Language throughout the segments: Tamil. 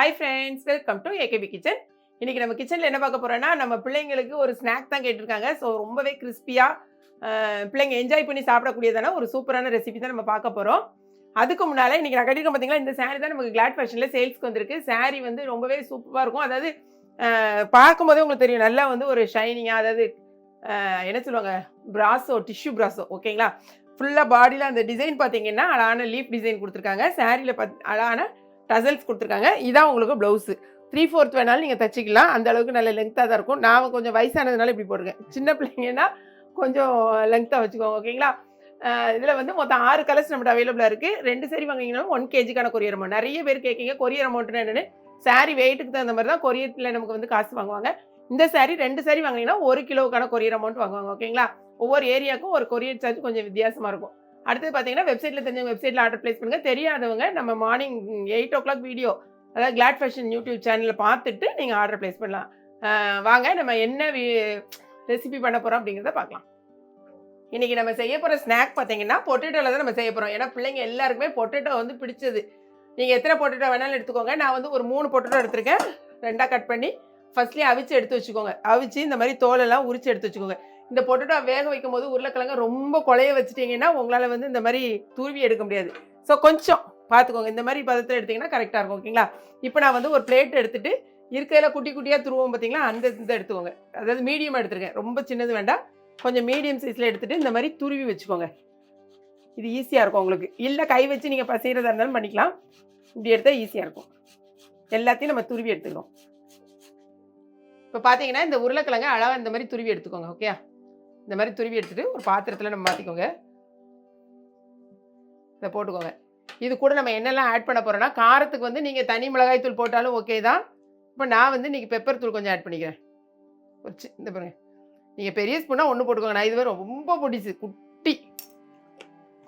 Hi friends welcome to AKP kitchen இன்றைக்கி நம்ம கிச்சனில் என்ன பார்க்க போகிறோன்னா நம்ம பிள்ளைங்களுக்கு ஒரு ஸ்நாக் தான் கேட்டிருக்காங்க. ஸோ ரொம்பவே கிறிஸ்பியாக பிள்ளைங்க என்ஜாய் பண்ணி சாப்பிடக்கூடியதான ஒரு சூப்பரான ரெசிபி தான் நம்ம பார்க்க போகிறோம் அதுக்கு முன்னால் இன்றைக்கி நான் கட்டிருக்கேன் பார்த்தீங்களா இந்த சாரீ தான் நமக்கு கிளாட் ஃபேஷனில் சேல்ஸ்க்கு வந்திருக்கு. Saree வந்து ரொம்பவே சூப்பராக இருக்கும். அதாவது பார்க்கும்போதே உங்களுக்கு தெரியும். நல்லா வந்து ஒரு ஷைனிங்காக அதாவது என்ன சொல்லுவாங்க? பிராஸோ டிஷ்யூ பிராஸோ ஓகேங்களா ஃபுல்லாக பாடியில் அந்த டிசைன் பார்த்தீங்கன்னா அழகான லீஃப் டிசைன் கொடுத்துருக்காங்க. சாரியில் பத் அழகான டசல்ஸ் கொடுத்துருக்காங்க. இதான் உங்களுக்கு ப்ளவுஸு த்ரீ ஃபோர்த் வேணாலும் நீங்கள் தைச்சிக்கலாம். அந்த அளவுக்கு நல்ல லெங்க்த்தாக தான் இருக்கும். நான் கொஞ்சம் வயசானதுனால இப்படி போட்டிருக்கேன். சின்ன பிள்ளைங்கன்னா கொஞ்சம் லெங்க்த்தாக வச்சுக்கோங்க ஓகேங்களா இதில் வந்து மொத்தம் ஆறு கலர்ஸ் நம்மகிட்ட அவைலபிளாக இருக்குது ரெண்டு சரி வாங்கிங்கன்னா ஒன் கேஜிக்கான கொரியர் அமௌண்ட் நிறைய பேர் கேட்கீங்க கொரியர் அமௌண்ட்னு என்னென்னு? சாரி வெயிட்டுக்கு தகுந்த மாதிரி தான் கொரியரில் நமக்கு வந்து காசு வாங்குவாங்க. இந்த சாரி ரெண்டு சாரி வாங்கினீங்கன்னா ஒரு கிலோவுக்கான கொரியர் அமௌண்ட் வாங்குவாங்க ஓகேங்களா ஒவ்வொரு ஏரியாவுக்கும் ஒரு கொரியர் சார்ஜ் கொஞ்சம் வித்தியாசமாக இருக்கும். அடுத்தது பார்த்தீங்கன்னா வெப்சைட்டில் தெரிஞ்சவங்க வெப்சைட்டில் ஆர்டர் ப்ளேஸ் பண்ணுங்கள் தெரியாதவங்க நம்ம morning eight o'clock video அதாவது கிளாட் ஃபேஷன் யூடியூப் சேனலில் பார்த்துட்டு நீங்கள் ஆர்டர் ப்ளேஸ் பண்ணலாம். வாங்க நம்ம என்ன ரெசிபி பண்ண போகிறோம் அப்படிங்கிறத பார்க்கலாம். இன்றைக்கி நம்ம செய்ய போகிற ஸ்நாக் பார்த்தீங்கன்னா பொட்டேட்டோவில் தான் நம்ம செய்ய போகிறோம் ஏன்னா பிள்ளைங்க எல்லாருக்குமே பொட்டேட்டோ வந்து பிடிச்சது. நீங்கள் எத்தனை பொட்டேட்டோ வேணாலும் எடுத்துக்கோங்க. நான் வந்து ஒரு மூணு பொட்டேட்டோ எடுத்திருக்கேன். ரெண்டாக கட் பண்ணி ஃபஸ்ட்லேயே அவிச்சு எடுத்து வச்சுக்கோங்க. அவிச்சு இந்த மாதிரி தோலெல்லாம் உரிச்சு எடுத்து வச்சுக்கோங்க. இந்த பொட்டேட்டோ வேக வைக்கும் போது உருளைக்கிழங்க ரொம்ப குழைய வச்சுட்டீங்கன்னா உங்களால் வந்து இந்த மாதிரி தூவி எடுக்க முடியாது. ஸோ கொஞ்சம் பார்த்துக்கோங்க இந்த மாதிரி பதத்தில் எடுத்தீங்கன்னா கரெக்டாக இருக்கும் ஓகேங்களா? இப்போ நான் வந்து ஒரு பிளேட் எடுத்துட்டு இருக்கையில் குட்டி குட்டியாக துருவோம் பார்த்தீங்களா அந்த இதை எடுத்துக்கோங்க. அதாவது மீடியமாக எடுத்துருக்கேன். ரொம்ப சின்னது வேண்டாம். கொஞ்சம் மீடியம் சைஸில் எடுத்துகிட்டு இந்த மாதிரி துருவி வச்சுக்கோங்க. இது ஈஸியாக இருக்கும் உங்களுக்கு. இல்லை கை வச்சு நீங்கள் பசைகிறதா இருந்தாலும் பண்ணிக்கலாம். இப்படி எடுத்தால் ஈஸியாக இருக்கும். எல்லாத்தையும் நம்ம துருவி எடுத்துக்கிறோம். இப்போ பார்த்தீங்கன்னா இந்த உருளைக்கிழங்கு அழகாக இந்த மாதிரி துருவி எடுத்துக்கோங்க ஓகே இந்த மாதிரி துருவி எடுத்துகிட்டு ஒரு பாத்திரத்தில் நம்ம மாற்றிக்கோங்க இதை போட்டுக்கோங்க. இது கூட நம்ம என்னெல்லாம் ஆட் பண்ண போகிறோன்னா காரத்துக்கு வந்து நீங்கள் தனி மிளகாய் தூள் போட்டாலும் ஓகே தான். இப்போ நான் வந்து இன்றைக்கி பெப்பர் தூள் கொஞ்சம் ஆட் பண்ணிக்கிறேன். ஒரு சி இந்த பாருங்க. நீங்கள் பெரிய ஸ்பூனாக ஒன்று போட்டுக்கோங்க. நான் இதுவே ரொம்ப பிடிச்சி குட்டி.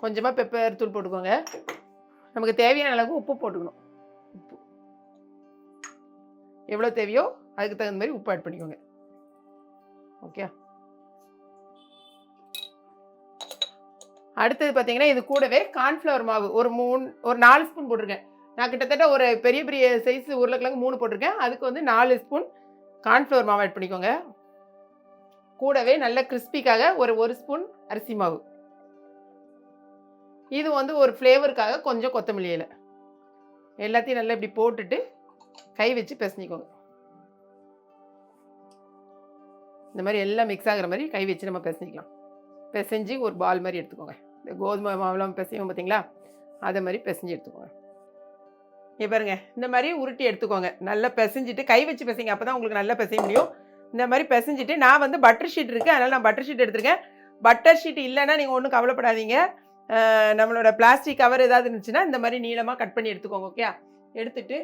கொஞ்சமாக பெப்பர் தூள் போட்டுக்கோங்க. நமக்கு தேவையான அளவுக்கு உப்பு போட்டுக்கணும். உப்பு. எவ்வளோ தேவையோ அதுக்கு தகுந்த மாதிரி உப்பு ஆட் பண்ணிக்கோங்க. ஓகே அடுத்தது பார்த்தீங்கன்னா இது கூடவே கார்ன்ஃப்ளவர் மாவு. ஒரு மூணு ஒரு நாலு ஸ்பூன் போட்டிருக்கேன். நான் கிட்டத்தட்ட ஒரு பெரிய பெரிய சைஸ் உருளைக்கிழங்கு மூணு போட்டிருக்கேன். அதுக்கு வந்து நாலு ஸ்பூன் கார்ன்ஃப்ளவர் மாவு ஆட் பண்ணிக்கோங்க. கூடவே நல்ல கிறிஸ்பிக்காக ஒரு ஒரு ஸ்பூன் அரிசி மாவு. இது வந்து ஒரு ஃப்ளேவருக்காக கொஞ்சம் கொத்தமல்லி இலை. எல்லாத்தையும் நல்லா இப்படி போட்டுட்டு கை வச்சு பிசைஞ்சிக்கோங்க. இந்த மாதிரி எல்லாம் மிக்ஸ் ஆகுற மாதிரி கை வச்சு நம்ம பிசைஞ்சிக்கலாம். பிசைஞ்சு ஒரு பால் மாதிரி எடுத்துக்கோங்க. இந்த கோதுமை மாவுலாம் பிசையும் பார்த்தீங்களா அதை மாதிரி பிசைஞ்சு எடுத்துக்கோங்க. இங்கே பாருங்க இந்த மாதிரி உருட்டி எடுத்துக்கோங்க. நல்லா பிசைஞ்சிட்டு கை வச்சு பிசைங்க. அப்போ தான் உங்களுக்கு நல்லா பிசைய முடியும். இந்த மாதிரி பிசைஞ்சிட்டு நான் வந்து பட்டர் ஷீட் இருக்குது அதனால் நான் பட்டர் ஷீட் எடுத்துருக்கேன். பட்டர் ஷீட் இல்லைன்னா நீங்கள் ஒன்றும் கவலைப்படாதீங்க. நம்மளோட பிளாஸ்டிக் கவர் ஏதாவது இருந்துச்சுன்னா இந்த மாதிரி நீளமாக கட் பண்ணி எடுத்துக்கோங்க ஓகே எடுத்துட்டு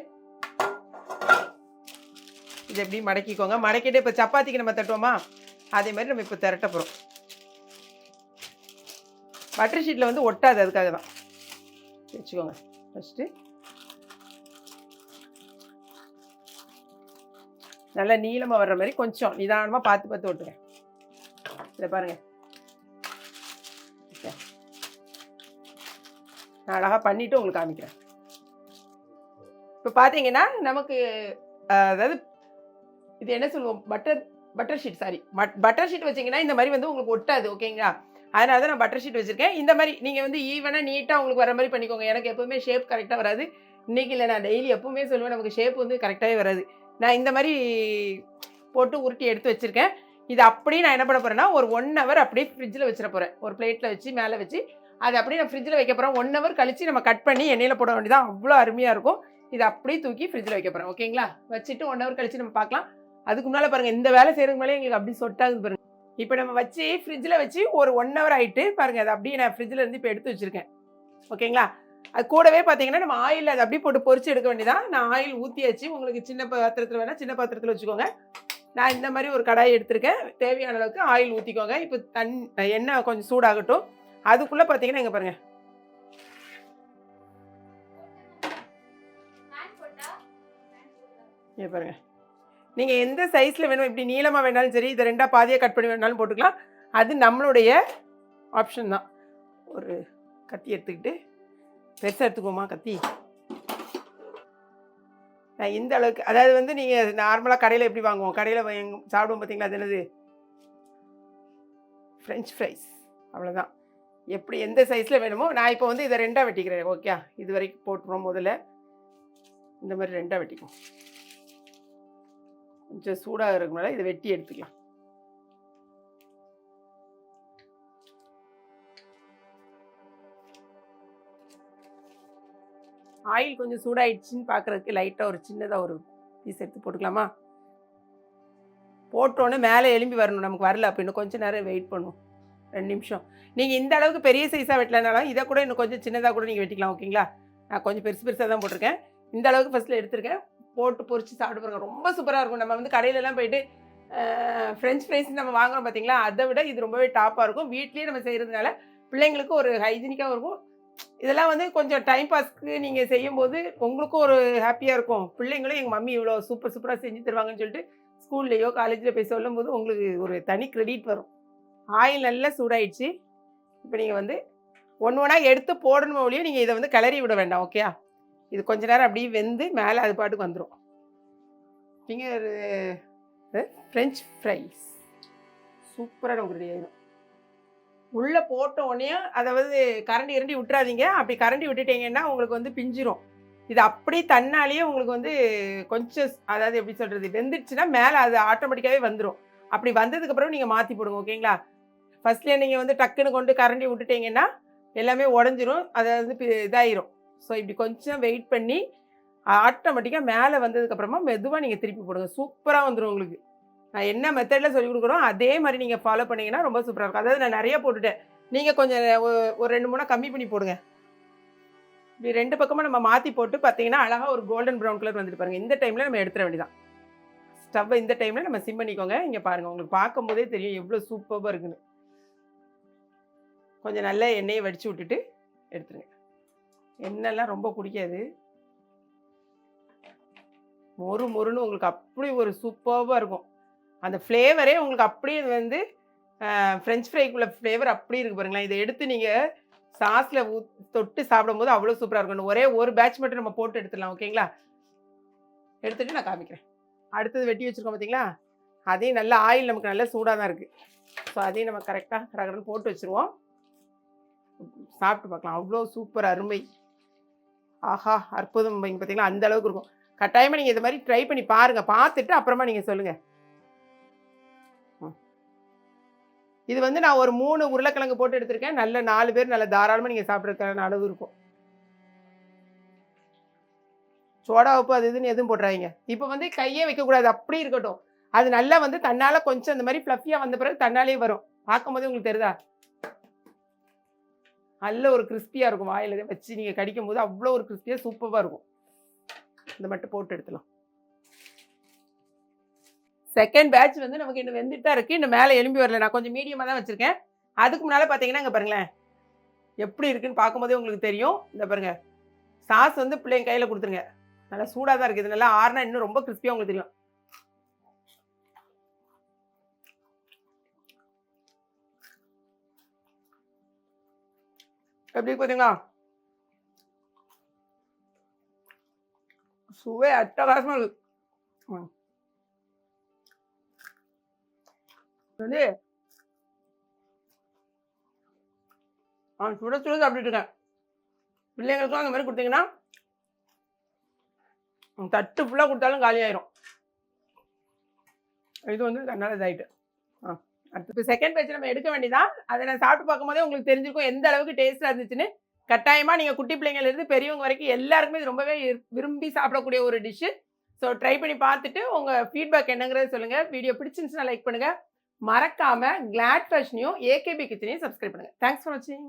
இது எப்படி மடக்கிக்கோங்க. மடக்கிட்டு இப்போ சப்பாத்திக்கு நம்ம தட்டுவோமா? அதே மாதிரி நம்ம இப்போ திரட்ட போகிறோம் பட்டர் ஷீட்டில் வந்து ஒட்டாது அதுக்காக தான் வச்சுக்கோங்க ஃபஸ்ட்டு நல்லா நீளமாக வர்ற மாதிரி கொஞ்சம் நிதானமாக பார்த்து பார்த்து ஒட்டுங்க. இதை பாருங்கள் நான் அழகாக பண்ணிவிட்டு உங்களுக்கு காமிக்கிறேன். இப்போ பார்த்தீங்கன்னா நமக்கு அதாவது இது என்ன சொல்லுவோம்? Butter butter sheet sorry butter sheet வச்சிங்கன்னா இந்த மாதிரி வந்து உங்களுக்கு ஒட்டாது ஓகேங்களா? அதனால தான் நான் பட்டர் ஷீட் வச்சுருக்கேன். இந்த மாதிரி நீங்கள் வந்து ஈவனாக நீட்டாக உங்களுக்கு வர மாதிரி பண்ணிக்கோங்க. எனக்கு எப்போவுமே ஷேப் கரெக்டாக வராது. இன்றைக்கி இல்லை நான் டெய்லி எப்போவுமே சொல்லுவேன் நமக்கு ஷேப் வந்து கரெக்டாகவே வராது. நான் இந்த மாதிரி போட்டு உருட்டி எடுத்து வச்சுருக்கேன். இது அப்படியே நான் என்ன பண்ண போகிறேன்னா ஒரு ஒன் ஹவர் அப்படியே ஃப்ரிட்ஜில் வச்சிட போகிறேன் ஒரு பிளேட்டில் வச்சு மேலே வச்சு அது அப்படியே நான் ஃப்ரிட்ஜில் வைக்க போகிறேன் ஒன் ஹவர் கழித்து நம்ம கட் பண்ணி எண்ணெயில் போட வேண்டியதான் அவ்வளோ அருமையாக இருக்கும். இது அப்படியே தூக்கி ஃப்ரிட்ஜில் வைக்க போகிறேன் ஓகேங்களா வச்சுட்டு ஒன் ஹவர் கழித்து நம்ம பார்க்கலாம். அதுக்கு முன்னால் பாருங்கள் இந்த வேலை செய்கிறதுக்கு மேலே எங்களுக்கு அப்படி சொட்டாகுது பாருங்கள் இப்போ நம்ம வச்சு ஃப்ரிட்ஜில் வச்சு ஒரு ஒன் ஹவர் ஆகிட்டு பாருங்கள் அது அப்படியே நான் ஃப்ரிட்ஜில் இருந்து இப்போ எடுத்து வச்சுருக்கேன். ஓகேங்களா? அது கூடவே பார்த்தீங்கன்னா நம்ம ஆயில் அதை அப்படியே போட்டு பொறிச்சு எடுக்க வேண்டியதான் நான் ஆயில் ஊற்றியாச்சு உங்களுக்கு சின்ன பாத்திரத்தில் வேணால் சின்ன பாத்திரத்தில் வச்சுக்கோங்க. நான் இந்த மாதிரி ஒரு கடாய் எடுத்திருக்கேன். தேவையான அளவுக்கு ஆயில் ஊற்றிக்கோங்க இப்போ தன் எண்ணெய் கொஞ்சம் சூடாகட்டும். அதுக்குள்ளே பார்த்தீங்கன்னா இங்கே பாருங்கள் இங்கே பாருங்கள் நீங்கள் எந்த சைஸில் வேணும் இப்படி நீளமாக வேணாலும் சரி இதை ரெண்டாக பாதியாக கட் பண்ணி வேணாலும் போட்டுக்கலாம். அது நம்மளுடைய ஆப்ஷன் தான். ஒரு கத்தி எடுத்துக்கிட்டு பெருசாக எடுத்துக்கோமா கத்தி? நான் இந்த அளவுக்கு அதாவது வந்து நீங்கள் நார்மலாக கடையில் எப்படி வாங்குவோம்? கடையில் சாப்பிடுவோம் பார்த்தீங்களா அது என்னது? ஃப்ரெஞ்ச் ஃப்ரைஸ் அவ்வளோதான் எப்படி எந்த சைஸில் வேணுமோ நான் இப்போ வந்து இதை ரெண்டாக வெட்டிக்கிறேன். ஓகே இது வரைக்கும் போட்டுருவோம் முதல்ல. இந்த மாதிரி ரெண்டாக வெட்டிக்குவோம். கொஞ்சம் சூடாக இருக்குனால இதை வெட்டி எடுத்துக்கலாம். ஆயில் கொஞ்சம் சூடாயிடுச்சுன்னு பார்க்குறதுக்கு லைட்டாக ஒரு சின்னதாக ஒரு பீஸ் எடுத்து போட்டுக்கலாமா? போட்டோன்னே மேலே எலும்பி வரணும். நமக்கு வரல அப்போ இன்னும் கொஞ்சம் நேரம் வெயிட் பண்ணும் ரெண்டு நிமிஷம். நீங்கள் இந்த அளவுக்கு பெரிய சைஸாக வெட்டலனாலும் இதை கூட இன்னும் கொஞ்சம் சின்னதாக கூட நீங்கள் வெட்டிக்கலாம் ஓகேங்களா நான் கொஞ்சம் பெருசு பெருசாக தான் போட்டிருக்கேன். இந்த அளவுக்கு ஃபஸ்ட்டில் எடுத்திருக்கேன். போட்டு பொறிச்சு சாப்பிட்டு பாருங்க. ரொம்ப சூப்பராக இருக்கும். நம்ம வந்து கடையிலலாம் போயிட்டு ஃப்ரெஞ்ச் ஃப்ரைஸ் நம்ம வாங்குறோம் பார்த்தீங்களா அதை விட இது ரொம்பவே டாப்பாக இருக்கும். வீட்லேயே நம்ம செய்கிறதுனால பிள்ளைங்களுக்கு ஒரு ஹைஜீனிக்காகவும் இருக்கும். இதெல்லாம் வந்து கொஞ்சம் டைம் பாஸ்க்கு நீங்கள் செய்யும்போது உங்களுக்கும் ஒரு ஹாப்பியாக இருக்கும். பிள்ளைங்களும் எங்கள் மம்மி இவ்வளோ சூப்பர் சூப்பராக செஞ்சு தருவாங்கன்னு சொல்லிட்டு ஸ்கூல்லையோ காலேஜில் போய் சொல்லும்போது உங்களுக்கு ஒரு தனி கிரெடிட் வரும். ஆயில் நல்லா சூடாயிடுச்சு. இப்போ நீங்கள் வந்து ஒன்று ஒன்றா எடுத்து போடணும் ஒழிய நீங்கள் இதை வந்து கிளறி விட வேண்டாம் ஓகே இது கொஞ்ச நேரம் அப்படியே வெந்து மேலே அது பாட்டுக்கு வந்துடும் ஃபிங்கர் ஃப்ரெஞ்ச் ஃப்ரைஸ் சூப்பராக உங்களுக்கு ரெடி ஆயிடும் உள்ளே போட்ட உடனே அதாவது கரண்டி இரண்டி விட்டுறாதீங்க. அப்படி கரண்டி விட்டுட்டீங்கன்னா உங்களுக்கு வந்து பிஞ்சிரும். இது அப்படி தன்னாலேயே உங்களுக்கு வந்து கொஞ்சம் அதாவது எப்படி சொல்கிறது வெந்துடுச்சுன்னா மேலே அது ஆட்டோமேட்டிக்காகவே வந்துடும் அப்படி வந்ததுக்கப்புறம் நீங்கள் மாற்றி போடுங்க ஓகேங்களா? ஃபஸ்ட்லேயே நீங்கள் வந்து டக்குன்னு கொண்டு கரண்டி விட்டுட்டீங்கன்னா எல்லாமே உடஞ்சிரும். அது வந்து பி- இதாயிரும். ஸோ இப்படி கொஞ்சம் வெயிட் பண்ணி ஆட்டோமேட்டிக்காக மேலே வந்ததுக்கப்புறமா மெதுவாக நீங்கள் திருப்பி போடுங்க. சூப்பராக வந்துடும் உங்களுக்கு. நான் என்ன மெத்தடில் சொல்லி கொடுக்குறோம் அதே மாதிரி நீங்கள் ஃபாலோ பண்ணிங்கன்னா ரொம்ப சூப்பராக இருக்கும். அதாவது நான் நிறைய போட்டுட்டேன். நீங்கள் கொஞ்சம் ஒரு ரெண்டு மூணாக கம்மி பண்ணி போடுங்க. இப்படி ரெண்டு பக்கமும் நம்ம மாற்றி போட்டு பார்த்தீங்கன்னா அழகாக ஒரு கோல்டன் ப்ரௌன் கலர் வந்துட்டு பாருங்கள் இந்த டைமில் நம்ம எடுத்துட வேண்டியதான் ஸ்டவ்வை இந்த டைமில் நம்ம சிம் பண்ணிக்கோங்க. இங்கே பாருங்கள் உங்களுக்கு பார்க்கும்போதே தெரியும் எவ்வளோ சூப்பராக இருக்குன்னு. கொஞ்சம் நல்ல எண்ணெயை வடித்து விட்டுட்டு எடுத்துருங்க. எண்ணெய்லாம் ரொம்ப குடிக்காது மொறு மொறுன்னு உங்களுக்கு அப்படி ஒரு சூப்பராக இருக்கும். அந்த ஃப்ளேவரே உங்களுக்கு அப்படியே வந்து ஃப்ரெஞ்ச் ஃப்ரைக்குள்ள ஃப்ளேவர் அப்படி இருக்கு பாருங்களேன். இதை எடுத்து நீங்கள் சாஸில் ஊ தொட்டு சாப்பிடும்போது அவ்வளோ சூப்பராக இருக்கும் ஒரே ஒரு பேட்ச் மட்டும் நம்ம போட்டு எடுத்துடலாம் ஓகேங்களா? எடுத்துகிட்டு நான் காமிக்கிறேன். அடுத்தது வெட்டி வச்சுருக்கோம் பார்த்தீங்களா அதையும் நல்ல ஆயில் நமக்கு நல்ல சூடாக தான் இருக்குது ஸோ அதையும் நம்ம கரெக்டாக கரெக்டாக போட்டு வச்சுருவோம். சாப்பிட்டு பார்க்கலாம். அவ்வளோ சூப்பர் அருமை. ஆஹா அற்புதம் பார்த்தீங்களா அந்த அளவுக்கு இருக்கும். கட்டாயமாக நீங்கள் இது மாதிரி ட்ரை பண்ணி பாருங்கள் பார்த்துட்டு அப்புறமா நீங்கள் சொல்லுங்கள் இது வந்து நான் ஒரு மூணு உருளைக்கிழங்கு போட்டு எடுத்திருக்கேன். நல்ல நாலு பேர் நல்ல தாராளமாக நீங்கள் சாப்பிட்றதுக்கான அளவு இருக்கும். சோடா உப்பு அது இதுன்னு எதுவும் போட்டுறாதீங்க. இப்போ வந்து கையே வைக்கக்கூடாது. அப்படி இருக்கட்டும். அது நல்லா வந்து தன்னால் கொஞ்சம் அந்த மாதிரி ஃப்ளஃபியாக வந்த பிறகு தன்னாலே வரும். பார்க்கும்போது உங்களுக்கு தெரியுதா? நல்ல ஒரு கிறிஸ்பியாக இருக்கும். வாயில் வச்சு நீங்கள் கடிக்கும் போது அவ்வளோ ஒரு கிறிஸ்பியாக சூப்பராக இருக்கும். இந்த மட்டும் போட்டு எடுத்துலாம் செகண்ட் பேட்ச் வந்து நமக்கு இன்னும் வெந்துட்டா இருக்குது இன்னும் மேலே எலும்பி வரல. நான் கொஞ்சம் மீடியமாக தான் வச்சுருக்கேன். அதுக்கு முன்னால் பார்த்தீங்கன்னா இங்கே பாருங்களேன். எப்படி இருக்குன்னு பார்க்கும்போதே உங்களுக்கு தெரியும். இந்த பாருங்க. சாஸ் வந்து பிள்ளைங்க கையில் கொடுத்துருங்க. நல்லா சூடாக தான் இருக்குது நல்லா ஆறுனா இன்னும் ரொம்ப கிறிஸ்பியாக உங்களுக்கு தெரியும். எப்படி பார்த்தீங்களா சுவை அட்டகாசமாக இருக்கு. ம். வந்து சுட சுட சாப்பிட்டுட்டு இருக்கேன். பிள்ளைங்களுக்கும் அந்த மாதிரி கொடுத்தீங்கன்னா தட்டு ஃபுல்லாக கொடுத்தாலும் காலியாயிரும். இது வந்து தன்னால் இதாயிட்டு ஆ. அடுத்து செகண்ட் பேஜ் நம்ம எடுக்க வேண்டியதான் அதை நான் சாப்பிட்டு பார்க்கும்போதே உங்களுக்கு தெரிஞ்சிருக்கும் எந்த அளவுக்கு டேஸ்ட்டாக இருந்துச்சுன்னு. கட்டாயமாக நீங்கள் குட்டி பிள்ளைங்கள்லேருந்து பெரியவங்க வரைக்கும் எல்லாருக்குமே இது ரொம்பவே விரு- விரும்பி சாப்பிடக்கூடிய ஒரு டிஷ்ஷு ஸோ ட்ரை பண்ணி பார்த்துட்டு உங்கள் ஃபீட்பேக் என்னங்கிறத சொல்லுங்கள் வீடியோ பிடிச்சிருந்துச்சுன்னா லைக் பண்ணுங்கள் மறக்காமல் கிளாட் ஃபேஷனையும் ஏகேபி கிச்சனையும் சப்ஸ்கிரைப் பண்ணுங்கள் தேங்க்ஸ் ஃபார் வாட்சிங்